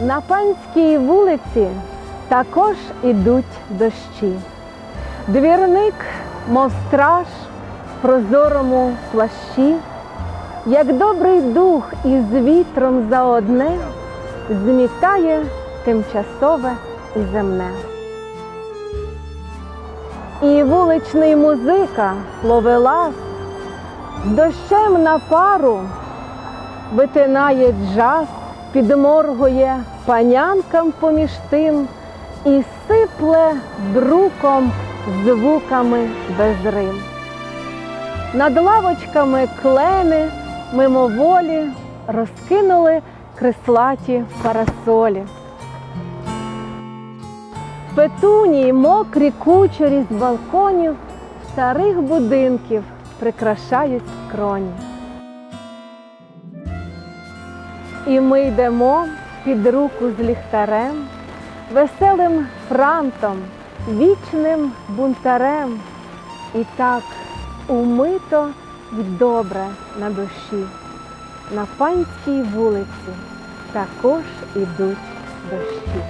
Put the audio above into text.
На панській вулиці також ідуть дощі. Двірник, мов страж, в прозорому плащі, як добрий дух із вітром заодне, змітає тимчасове і земне. І вуличний музика ловелас дощем на пару витинає джаз, підморгує панянкам поміж тим і сипле друком звуками без рим. Над лавочками клени мимоволі розкинули крислаті парасолі. Петунії мокрі кучері з балконів старих будинків прикрашають скроні. І ми йдемо під руку з ліхтарем, веселим франтом, вічним бунтарем. І так умито й добре на душі. На панській вулиці також ідуть дощі.